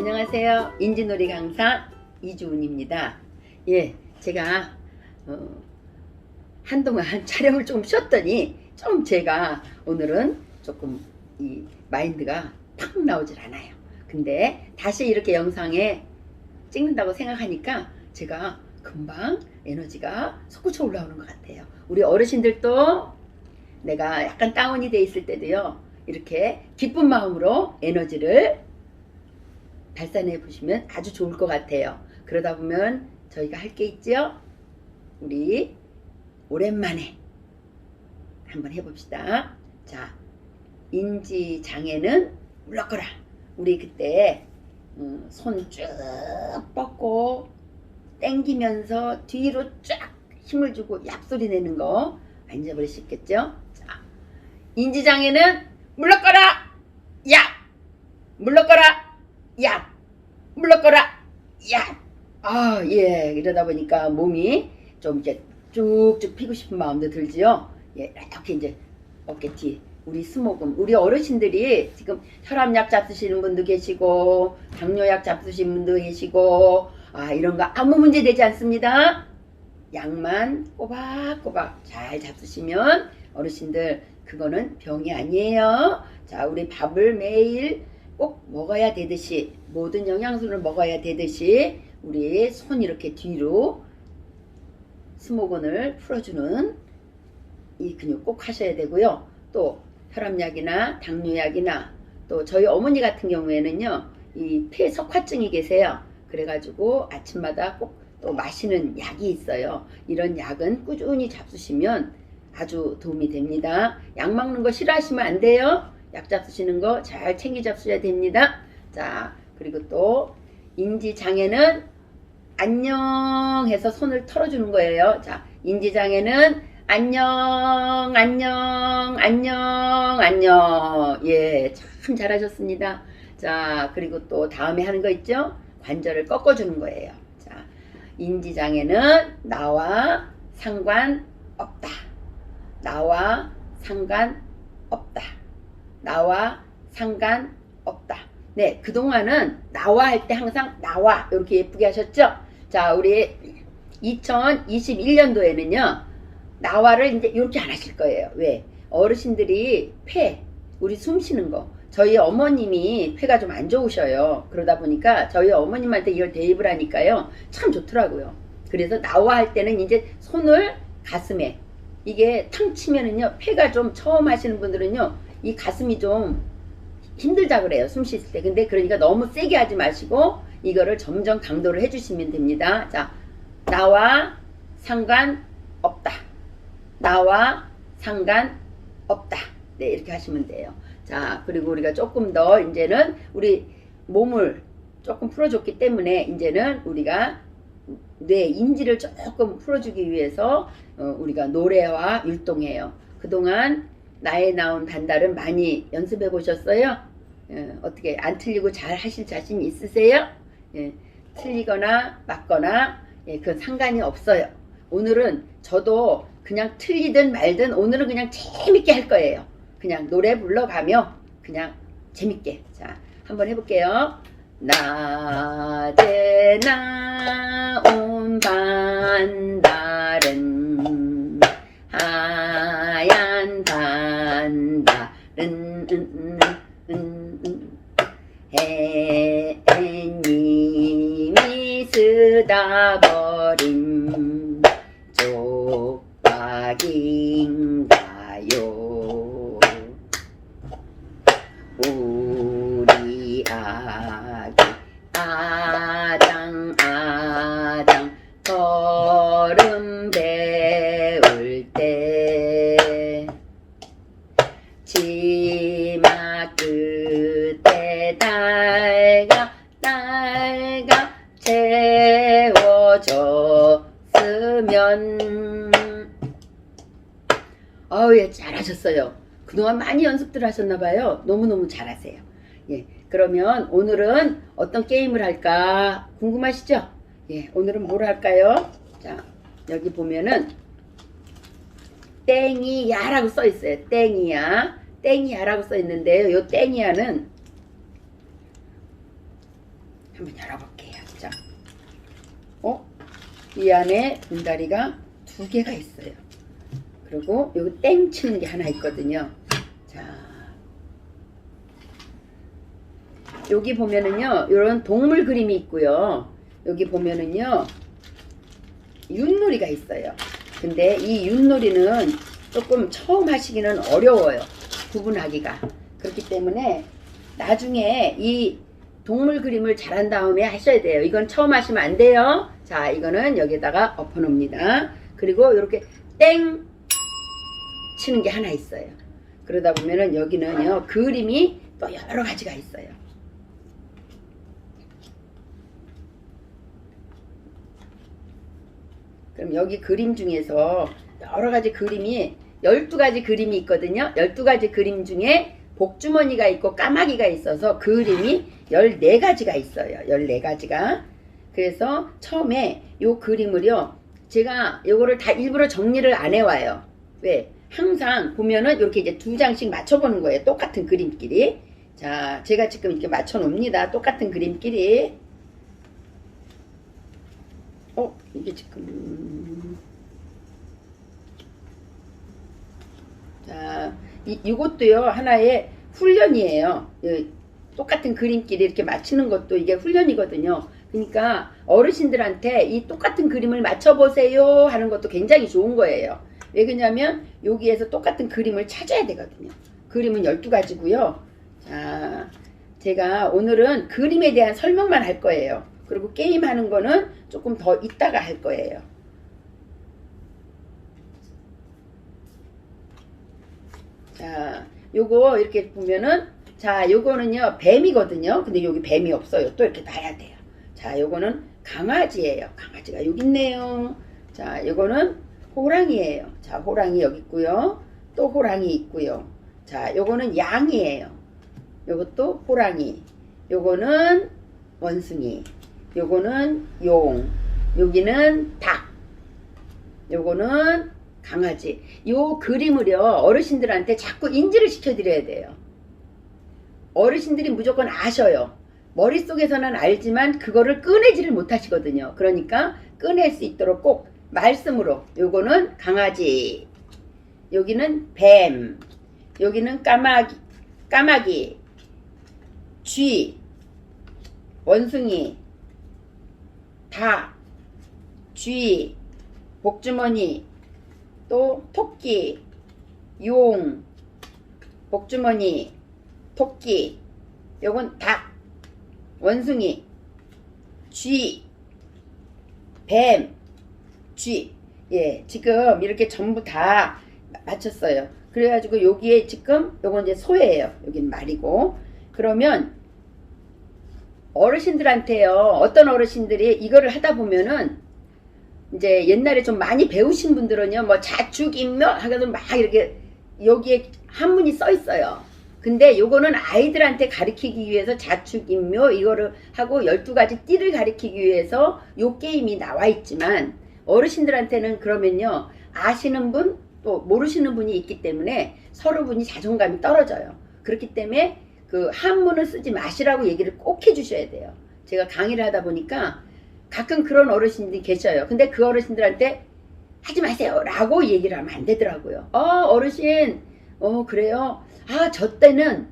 안녕하세요. 인지놀이 강사 이주은입니다. 예, 제가 어, 한동안 촬영을 좀 쉬었더니 좀 제가 오늘은 조금 이 마인드가 팍 나오질 않아요. 근데 다시 이렇게 영상에 찍는다고 생각하니까 제가 금방 에너지가 솟구쳐 올라오는 것 같아요. 우리 어르신들도 내가 약간 다운이 돼 있을 때도요. 이렇게 기쁜 마음으로 에너지를 발산해 보시면 아주 좋을 것 같아요. 그러다 보면 저희가 할 게 있죠? 우리 오랜만에 한번 해봅시다. 자, 인지 장애는 물러거라. 우리 그때 음, 손쭉 뻗고 땡기면서 뒤로 쫙 힘을 주고 얍소리 내는 거 앉아버릴 수 있겠죠? 자, 인지 장애는 물러거라. 야, 물러거라. 야, 물러거라. 야. 아, 예. 이러다 보니까 몸이 좀 이제 쭉쭉 피고 싶은 마음도 들지요. 예, 이렇게 이제 어깨 뒤. 우리 스모금, 우리 어르신들이 지금 혈압약 잡수시는 분도 계시고, 당뇨약 잡수시는 분도 계시고, 아, 이런 거 아무 문제 되지 않습니다. 약만 꼬박꼬박 잘 잡수시면 어르신들 그거는 병이 아니에요. 자, 우리 밥을 매일 꼭 먹어야 되듯이 모든 영양소를 먹어야 되듯이 우리 손 이렇게 뒤로 스모건을 풀어주는 이 근육 꼭 하셔야 되고요. 또 혈압약이나 당뇨약이나 또 저희 어머니 같은 경우에는요 이 폐석화증이 계세요. 그래가지고 아침마다 꼭 또 마시는 약이 있어요. 이런 약은 꾸준히 잡수시면 아주 도움이 됩니다. 약 먹는 거 싫어하시면 안 돼요. 약 잡수시는 거 잘 챙겨 잡수셔야 됩니다. 자, 그리고 또 인지 장애는 안녕 해서 손을 털어주는 거예요. 자, 인지 장애는 안녕, 안녕, 안녕, 안녕. 예, 참 잘하셨습니다. 자, 그리고 또 다음에 하는 거 있죠? 관절을 꺾어주는 거예요. 자, 인지 장애는 나와 상관없다. 나와 상관없다. 나와 상관없다. 네, 그동안은 나와 할 때 항상 나와 이렇게 예쁘게 하셨죠? 자, 우리 2021년도에는요. 나와를 이제 이렇게 안 하실 거예요. 왜? 어르신들이 폐, 우리 숨 쉬는 거. 저희 어머님이 폐가 좀 안 좋으셔요. 그러다 보니까 저희 어머님한테 이걸 대입을 하니까요. 참 좋더라고요. 그래서 나와 할 때는 이제 손을 가슴에 이게 탕 치면은요. 폐가 좀 처음 하시는 분들은요. 이 가슴이 좀 힘들다 그래요. 숨쉴 때. 근데 그러니까 너무 세게 하지 마시고 이거를 점점 강도를 해주시면 됩니다. 자, 나와 상관없다. 나와 상관없다. 네, 이렇게 하시면 돼요. 자, 그리고 우리가 조금 더 이제는 우리 몸을 조금 풀어줬기 때문에 이제는 우리가 뇌 인지를 조금 풀어주기 위해서 어, 우리가 노래와 율동해요. 그동안 나에 나온 반달은 많이 연습해 보셨어요? 예, 어떻게 안 틀리고 잘 하실 자신 있으세요? 예, 틀리거나 맞거나 예, 그건 상관이 없어요. 오늘은 저도 그냥 틀리든 말든 오늘은 그냥 재밌게 할 거예요. 그냥 노래 불러가며 그냥 재밌게. 자, 한번 해볼게요. 낮에 나온 반달은 치마 끝에 달가 달가 채워줬으면. 어우 예 잘하셨어요. 그동안 많이 연습들 하셨나봐요. 너무너무 잘하세요. 예 그러면 오늘은 어떤 게임을 할까 궁금하시죠? 예 오늘은 뭘 할까요? 자 여기 보면은 땡이야 라고 써 있어요. 땡이야. 땡이야라고 써 있는데요. 요 땡이야는 한번 열어볼게요. 자, 어? 이 안에 분다리가 두 개가 있어요. 그리고 여기 땡 치는 게 하나 있거든요. 자, 여기 보면은요, 이런 동물 그림이 있고요. 여기 보면은요, 윷놀이가 있어요. 근데 이 윷놀이는 조금 처음 하시기는 어려워요. 구분하기가. 그렇기 때문에 나중에 이 동물 그림을 잘한 다음에 하셔야 돼요. 이건 처음 하시면 안 돼요. 자, 이거는 여기다가 엎어 놓습니다. 그리고 이렇게 땡 치는 게 하나 있어요. 그러다 보면은 여기는요, 그림이 또 여러 가지가 있어요. 그럼 여기 그림 중에서 여러 가지 그림이 12가지 그림이 있거든요. 12가지 그림 중에 복주머니가 있고 까마귀가 있어서 그림이 14가지가 있어요. 14가지가. 그래서 처음에 요 그림을요. 제가 요거를 다 일부러 정리를 안 해와요. 왜? 항상 보면은 이렇게 이제 두 장씩 맞춰보는 거예요. 똑같은 그림끼리. 자, 제가 지금 이렇게 맞춰 놓습니다. 똑같은 그림끼리. 어, 이게 지금. 자, 이, 이것도요, 하나의 훈련이에요. 예, 똑같은 그림끼리 이렇게 맞추는 것도 이게 훈련이거든요. 그러니까 어르신들한테 이 똑같은 그림을 맞춰보세요 하는 것도 굉장히 좋은 거예요. 왜 그러냐면 여기에서 똑같은 그림을 찾아야 되거든요. 그림은 12가지고요. 자, 제가 오늘은 그림에 대한 설명만 할 거예요. 그리고 게임하는 거는 조금 더 이따가 할 거예요. 자, 요거 이렇게 보면은 자, 요거는요 뱀이거든요. 근데 여기 뱀이 없어요. 또 이렇게 놔야 돼요. 자, 요거는 강아지예요. 강아지가 여기 있네요. 자, 요거는 호랑이에요. 자, 호랑이 여기 있고요. 또 호랑이 있고요. 자, 요거는 양이에요. 요것도 호랑이. 요거는 원숭이. 요거는 용. 여기는 닭. 요거는 강아지. 요 그림을요, 어르신들한테 자꾸 인지를 시켜드려야 돼요. 어르신들이 무조건 아셔요. 머릿속에서는 알지만 그거를 꺼내지를 못하시거든요. 그러니까 꺼낼 수 있도록 꼭 말씀으로 요거는 강아지, 여기는 뱀, 여기는 까마귀, 까마귀, 쥐, 원숭이, 닭, 쥐, 복주머니, 또 토끼, 용, 복주머니, 토끼, 요건 닭, 원숭이, 쥐, 뱀, 쥐. 예, 지금 이렇게 전부 다 맞췄어요. 그래가지고 여기에 지금 요건 이제 소예요. 여긴 말이고. 그러면 어르신들한테요. 어떤 어르신들이 이거를 하다 보면은 이제 옛날에 좀 많이 배우신 분들은요. 뭐 자축인묘 하거든 막 이렇게 여기에 한문이 써 있어요. 근데 요거는 아이들한테 가르치기 위해서 자축인묘 이거를 하고 12가지 띠를 가르치기 위해서 요 게임이 나와 있지만 어르신들한테는 그러면요. 아시는 분 또 모르시는 분이 있기 때문에 서로 분이 자존감이 떨어져요. 그렇기 때문에 그 한문을 쓰지 마시라고 얘기를 꼭 해주셔야 돼요. 제가 강의를 하다 보니까 가끔 그런 어르신들이 계셔요. 근데 그 어르신들한테 하지 마세요. 라고 얘기를 하면 안 되더라고요. 어, 어르신, 어, 그래요? 아, 저 때는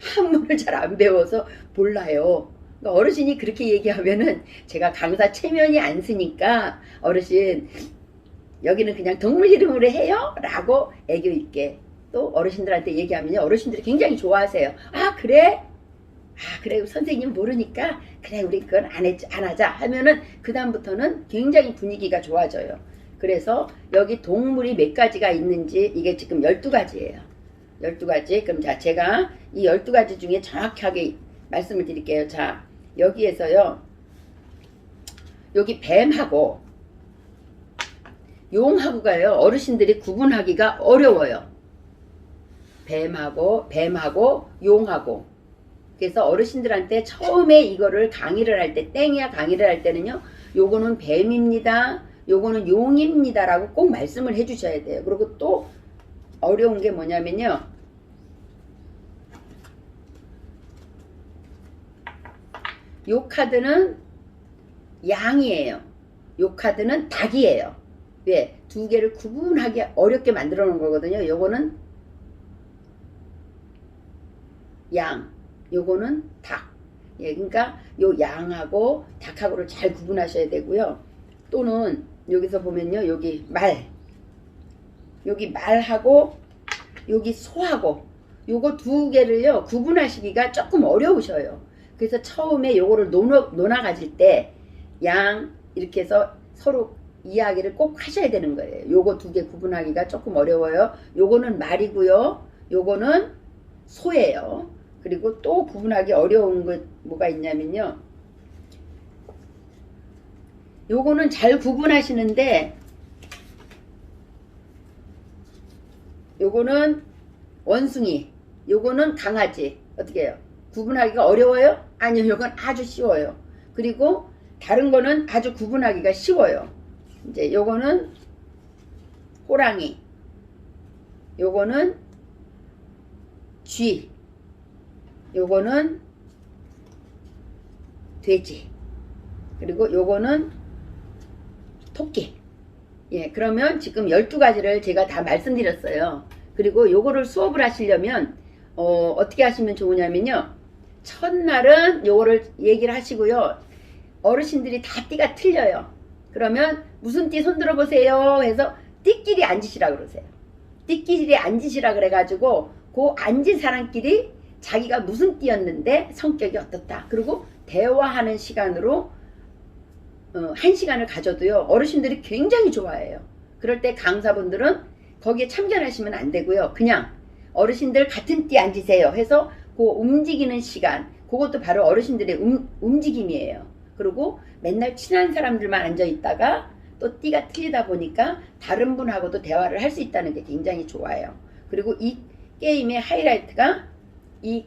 한문을 잘 안 배워서 몰라요. 그러니까 어르신이 그렇게 얘기하면은 제가 강사 체면이 안 쓰니까 어르신, 여기는 그냥 동물 이름으로 해요? 라고 애교 있게 또 어르신들한테 얘기하면요. 어르신들이 굉장히 좋아하세요. 아, 그래? 아, 그래. 선생님 모르니까 그래. 우리 그건 안, 했, 안 하자 하면은 그 다음부터는 굉장히 분위기가 좋아져요. 그래서 여기 동물이 몇 가지가 있는지 이게 지금 12가지예요. 12가지. 그럼 자, 제가 이 12가지 중에 정확하게 말씀을 드릴게요. 자, 여기에서요. 여기 뱀하고 용하고가요. 어르신들이 구분하기가 어려워요. 뱀하고 뱀하고 용하고 그래서 어르신들한테 처음에 이거를 강의를 할 때 땡이야 강의를 할 때는요 요거는 뱀입니다 요거는 용입니다 라고 꼭 말씀을 해주셔야 돼요 그리고 또 어려운 게 뭐냐면요 요 카드는 양이에요. 요 카드는 닭이에요. 왜? 두 개를 구분하기 어렵게 만들어 놓은 거거든요. 요거는 양, 요거는 닭. 예, 그러니까 요 양하고 닭하고를 잘 구분하셔야 되고요. 또는 여기서 보면요, 여기 말, 여기 말하고 여기 소하고 요거 두 개를요 구분하시기가 조금 어려우셔요. 그래서 처음에 요거를 논어, 논아 가질 때 양 이렇게 해서 서로 이야기를 꼭 하셔야 되는 거예요. 요거 두 개 구분하기가 조금 어려워요. 요거는 말이고요. 요거는 소예요. 그리고 또 구분하기 어려운 것 뭐가 있냐면요. 요거는 잘 구분하시는데 요거는 원숭이, 요거는 강아지. 어떻게 해요? 구분하기가 어려워요? 아니요, 요건 아주 쉬워요. 그리고 다른 거는 아주 구분하기가 쉬워요. 이제 요거는 호랑이, 요거는 쥐, 요거는 돼지, 그리고 요거는 토끼. 예, 그러면 지금 12가지를 제가 다 말씀드렸어요. 그리고 요거를 수업을 하시려면 어, 어떻게 하시면 좋으냐면요. 첫날은 요거를 얘기를 하시고요. 어르신들이 다 띠가 틀려요. 그러면 무슨 띠 손들어 보세요 해서 띠끼리 앉으시라 그러세요. 띠끼리 앉으시라 그래가지고 그 앉은 사람끼리 자기가 무슨 띠였는데 성격이 어떻다. 그리고 대화하는 시간으로 어, 한 시간을 가져도요 어르신들이 굉장히 좋아해요. 그럴 때 강사분들은 거기에 참견하시면 안 되고요. 그냥 어르신들 같은 띠 앉으세요 해서 그 움직이는 시간 그것도 바로 어르신들의 움, 움직임이에요. 그리고 맨날 친한 사람들만 앉아 있다가 또 띠가 틀리다 보니까 다른 분하고도 대화를 할 수 있다는 게 굉장히 좋아요. 그리고 이 게임의 하이라이트가 이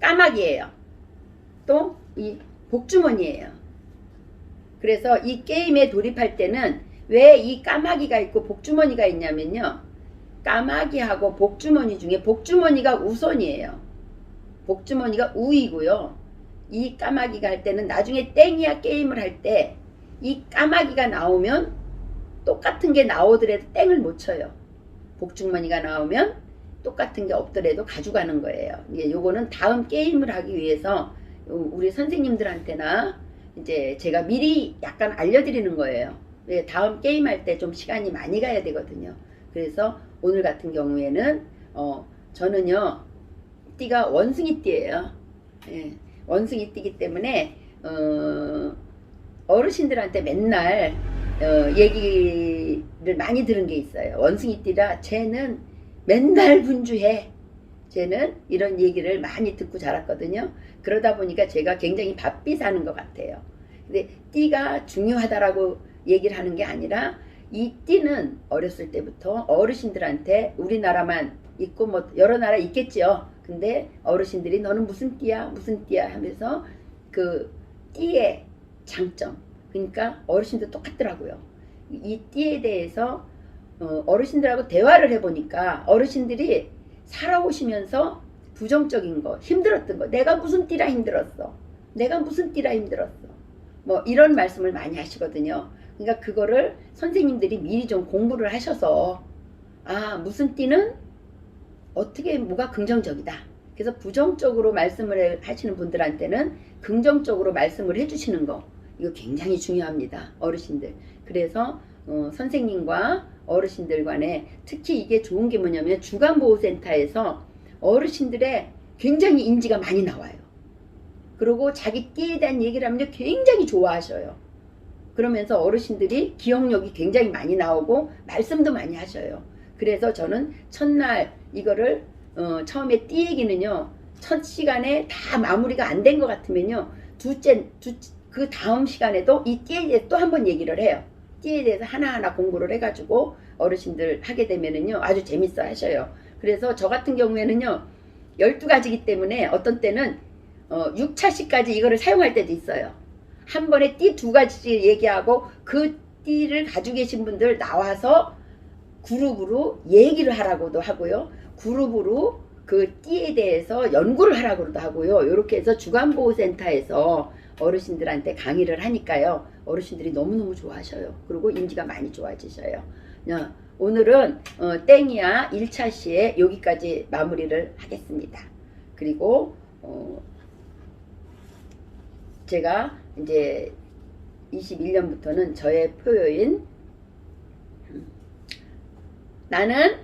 까마귀예요. 또 이 복주머니예요. 그래서 이 게임에 돌입할 때는 왜 이 까마귀가 있고 복주머니가 있냐면요. 까마귀하고 복주머니 중에 복주머니가 우선이에요. 복주머니가 우이고요. 이 까마귀가 할 때는 나중에 땡이야 게임을 할 때 이 까마귀가 나오면 똑같은 게 나오더라도 땡을 못 쳐요. 복주머니가 나오면 똑같은 게 없더라도 가져가는 거예요. 예, 요거는 다음 게임을 하기 위해서 우리 선생님들한테나 이제 제가 미리 약간 알려드리는 거예요. 왜 다음 게임 할 때 좀 시간이 많이 가야 되거든요. 그래서 오늘 같은 경우에는 어 저는요 띠가 원숭이 띠예요. 예, 원숭이 띠기 때문에 어 어르신들한테 맨날 어, 얘기를 많이 들은 게 있어요. 원숭이 띠라 쟤는 맨날 분주해. 쟤는 이런 얘기를 많이 듣고 자랐거든요. 그러다 보니까 제가 굉장히 바삐 사는 것 같아요. 근데 띠가 중요하다라고 얘기를 하는 게 아니라 이 띠는 어렸을 때부터 어르신들한테 우리나라만 있고 뭐 여러 나라 있겠지요. 근데 어르신들이 너는 무슨 띠야 무슨 띠야 하면서 그 띠의 장점 그러니까 어르신들 똑같더라고요. 이 띠에 대해서 어, 어르신들하고 대화를 해보니까 어르신들이 살아오시면서 부정적인 거, 힘들었던 거, 내가 무슨 띠라 힘들었어. 내가 무슨 띠라 힘들었어. 뭐 이런 말씀을 많이 하시거든요. 그러니까 그거를 선생님들이 미리 좀 공부를 하셔서 아 무슨 띠는 어떻게 뭐가 긍정적이다. 그래서 부정적으로 말씀을 하시는 분들한테는 긍정적으로 말씀을 해주시는 거 이거 굉장히 중요합니다. 어르신들. 그래서 어, 선생님과 어르신들 간에 특히 이게 좋은 게 뭐냐면 주간보호센터에서 어르신들의 굉장히 인지가 많이 나와요. 그리고 자기 띠에 대한 얘기를 하면 굉장히 좋아하셔요. 그러면서 어르신들이 기억력이 굉장히 많이 나오고 말씀도 많이 하셔요. 그래서 저는 첫날 이거를 어, 처음에 띠 얘기는요. 첫 시간에 다 마무리가 안 된 것 같으면요. 둘째, 두, 그 다음 시간에도 이 띠에 대해 또 한 번 얘기를 해요. 띠에 대해서 하나하나 공부를 해가지고 어르신들 하게 되면은요. 아주 재밌어 하셔요. 그래서 저 같은 경우에는요. 12가지기 때문에 어떤 때는 어, 6차시까지 이거를 사용할 때도 있어요. 한 번에 띠 두 가지 얘기하고 그 띠를 가지고 계신 분들 나와서 그룹으로 얘기를 하라고도 하고요. 그룹으로 그 띠에 대해서 연구를 하라고도 하고요. 이렇게 해서 주간보호센터에서 어르신들한테 강의를 하니까요. 어르신들이 너무너무 좋아하셔요. 그리고 인지가 많이 좋아지셔요. 야, 오늘은 어, 땡이야 1차 시에 여기까지 마무리를 하겠습니다. 그리고 어, 제가 이제 21년부터는 저의 표요인 음, 나는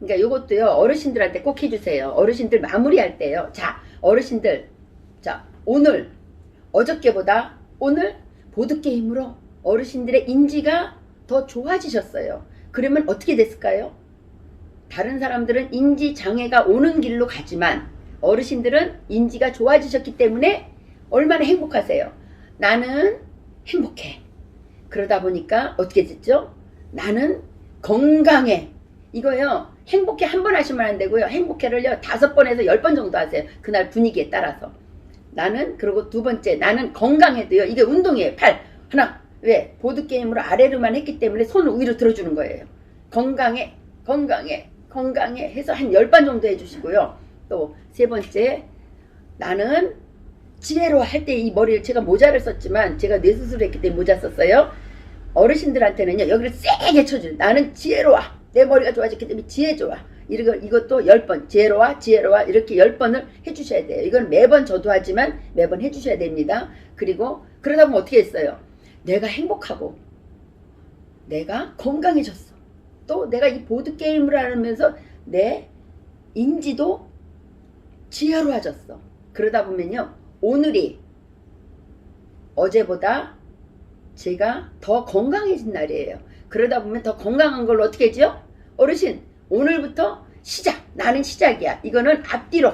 그러니까 이것도요 어르신들한테 꼭 해주세요. 어르신들 마무리할 때요. 자 어르신들 자 오늘 어저께보다 오늘 보드 게임으로 어르신들의 인지가 더 좋아지셨어요. 그러면 어떻게 됐을까요? 다른 사람들은 인지 장애가 오는 길로 가지만 어르신들은 인지가 좋아지셨기 때문에 얼마나 행복하세요. 나는 행복해. 그러다 보니까 어떻게 됐죠? 나는 건강해. 이거요. 행복해 한 번 하시면 안 되고요. 행복해를요. 다섯 번에서 열 번 정도 하세요. 그날 분위기에 따라서. 나는 그리고 두 번째 나는 건강해도요. 이게 운동이에요. 팔 하나 왜 보드 게임으로 아래로만 했기 때문에 손을 위로 들어주는 거예요. 건강해 건강해 건강해 해서 한 열 번 정도 해주시고요. 또 세 번째 나는 지혜로 할 때 이 머리를 제가 모자를 썼지만 제가 뇌수술을 했기 때문에 모자 썼어요. 어르신들한테는요 여기를 세게 쳐줘요. 나는 지혜로워. 내 머리가 좋아졌기 때문에 지혜 좋아. 이것도 열번 지혜로워 지혜로워 이렇게 열 번을 해주셔야 돼요. 이건 매번 저도 하지만 매번 해주셔야 됩니다. 그리고 그러다 보면 어떻게 했어요? 내가 행복하고 내가 건강해졌어. 또 내가 이 보드 게임을 하면서 내 인지도 지혜로워졌어. 그러다 보면요 오늘이 어제보다 제가 더 건강해진 날이에요. 그러다 보면 더 건강한 걸로 어떻게 하죠? 어르신, 오늘부터 시작. 나는 시작이야. 이거는 앞뒤로,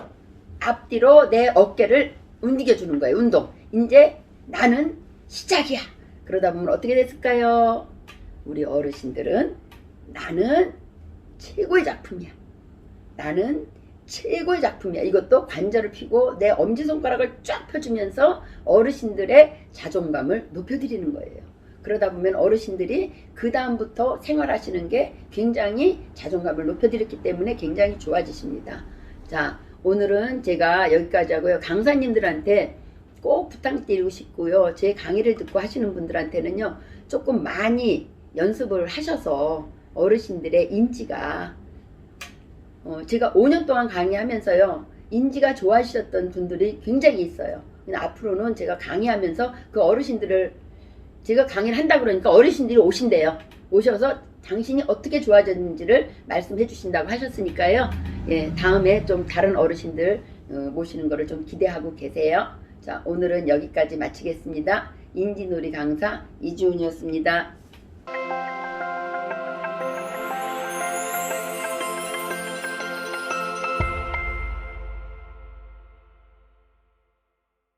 앞뒤로 내 어깨를 움직여 주는 거예요. 운동. 이제 나는 시작이야. 그러다 보면 어떻게 됐을까요? 우리 어르신들은 나는 최고의 작품이야. 나는 최고의 작품이야. 이것도 관절을 펴고 내 엄지손가락을 쫙 펴주면서 어르신들의 자존감을 높여드리는 거예요. 그러다 보면 어르신들이 그 다음부터 생활하시는 게 굉장히 자존감을 높여드렸기 때문에 굉장히 좋아지십니다. 자, 오늘은 제가 여기까지 하고요. 강사님들한테 꼭 부탁드리고 싶고요. 제 강의를 듣고 하시는 분들한테는요. 조금 많이 연습을 하셔서 어르신들의 인지가 어, 제가 5년 동안 강의하면서요. 인지가 좋아지셨던 분들이 굉장히 있어요. 앞으로는 제가 강의하면서 그 어르신들을 제가 강의를 한다 그러니까 어르신들이 오신대요. 오셔서 당신이 어떻게 좋아졌는지를 말씀해 주신다고 하셨으니까요. 예, 다음에 좀 다른 어르신들 어, 모시는 거를 좀 기대하고 계세요. 자, 오늘은 여기까지 마치겠습니다. 인지놀이 강사 이주은이었습니다.